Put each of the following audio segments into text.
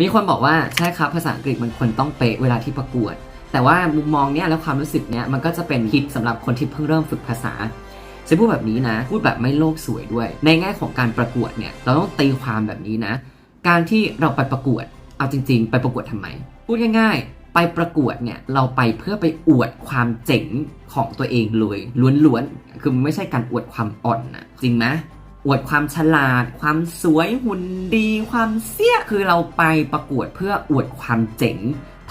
มีคนบอกว่าใช่ครับภาษาอังกฤษมันควรต้องเป๊ะเวลาที่ประกวด แต่ว่ามุมมองเนี้ยและความรู้สึกเนี้ยมันก็จะเป็นฮิตสำหรับคนที่เพิ่งเริ่มฝึกภาษาฉันพูดแบบนี้นะ พูดแบบไม่โลกสวยด้วย ในแง่ของการประกวดเนี่ยเราต้องตีความแบบนี้นะ การที่เราไปประกวดเอาจริง ๆ ไปประกวดทำไม พูดง่ายๆ ไปประกวดเนี่ยเราไปเพื่อไปอวดความเจ๋งของตัวเองเลยล้วนๆคือไม่ใช่การอวดความอ่อนนะจริงไหม อวดความฉลาด ความสวยหุ่นดี ความเสี้ยคือเราไปประกวดเพื่ออวดความเจ๋ง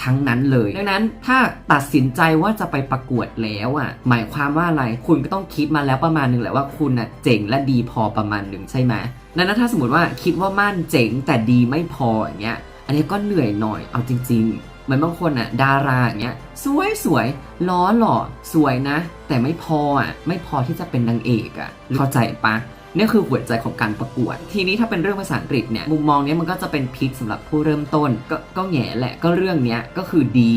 ทั้งนั้นเลย ดังนั้นถ้าตัดสินใจว่าจะไปประกวดแล้วอะ หมายความว่าอะไร คุณก็ต้องคิดมาแล้วประมาณหนึ่งแหละว่าคุณอะเจ๋งและดีพอประมาณหนึ่งใช่ไหมดังนั้นถ้าสมมติว่าคิดว่ามั่นเจ๋งแต่ดีไม่พออย่างเงี้ย อันนี้ก็เหนื่อยหน่อย เอาจริงๆ เหมือนบางคนอะดาราอย่างเงี้ยสวยสวยล้อหล่อสวยนะ แต่ไม่พออะไม่พอที่จะเป็นนางเอกอะเข้าใจปะ นี่คือหัวใจของการประกวด ทีนี้ถ้าเป็นเรื่องภาษาอังกฤษเนี่ยมุมมองเนี้ยมันก็จะเป็นพิษสำหรับผู้เริ่มต้นก็ก็แง่แหละก็เรื่องเนี้ยก็คือดี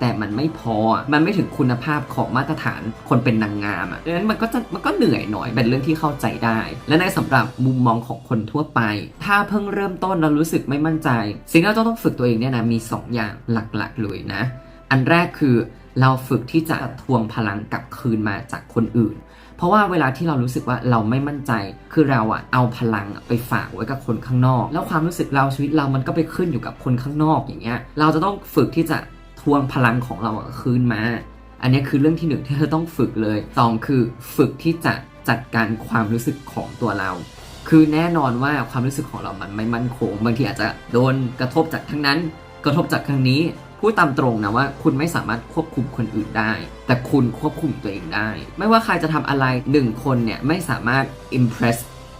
แต่มันไม่พอมันไม่ถึงคุณภาพของมาตรฐานคนเป็นนางงามอะดังนั้นมันก็จะมันก็เหนื่อยหน่อยเป็นเรื่องที่เข้าใจได้ และในสำหรับมุมมองของคนทั่วไป ถ้าเพิ่งเริ่มต้นแล้วรู้สึกไม่มั่นใจ สิ่งที่เราต้องฝึกตัวเองเนี่ยนะมี 2 อย่างหลักๆเลยนะ อันแรกคือเราฝึกที่จะทวงพลังกลับคืนมาจากคนอื่น เพราะว่าเวลาที่เรารู้สึกว่าเราไม่มั่นใจ คือเราอะเอาพลังอะไปฝากไว้กับคนข้างนอก แล้วความรู้สึกเราชีวิตเรามันก็ไปขึ้นอยู่กับคนข้างนอกอย่างเงี้ย เราจะต้องฝึกที่จะทวงพลังของเราคืนมา อันนี้คือเรื่องที่หนึ่งที่เราต้องฝึกเลยสองคือฝึกที่จะจัดการความรู้สึกของตัวเราคือแน่นอนว่าความรู้สึกของเรามันไม่มั่นคง บางทีอาจจะโดนกระทบจากทั้งนั้น กระทบจากทางนี้พูดตามตรงนะว่าคุณไม่สามารถควบคุมคนอื่นได้ แต่คุณควบคุมตัวเองได้ ไม่ว่าใครจะทำอะไรหนึ่งคนเนี่ยไม่สามารถ impress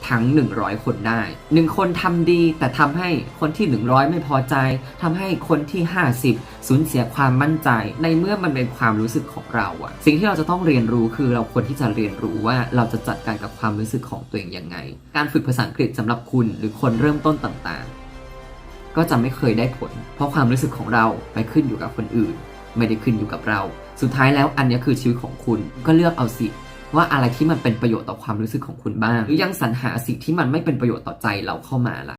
ทั้ง 100 คนได้ 1 คนทำดีแต่ทำให้คนที่ 100 ไม่พอใจทำให้คนที่ 50 สูญเสียความมั่นใจ ในเมื่อมันเป็นความรู้สึกของเราอะสิ่งที่เราจะต้องเรียนรู้คือเราควรที่จะเรียนรู้ว่าเราจะจัดการกับความรู้สึกของตัวเองยังไง การฝึกภาษาอังกฤษสำหรับคุณหรือคนเริ่มต้นต่างๆ ก็จะไม่เคยได้ผล เพราะความรู้สึกของเราไปขึ้นอยู่กับคนอื่น ไม่ได้ขึ้นอยู่กับเรา สุดท้ายแล้วอันนี้คือชีวิตของคุณก็เลือกเอาสิว่าอะไรที่มันเป็นประโยชน์ต่อความรู้สึกของคุณบ้าง หรือยังสรรหาสิ่งที่มันไม่เป็นประโยชน์ต่อใจเราเข้ามาล่ะ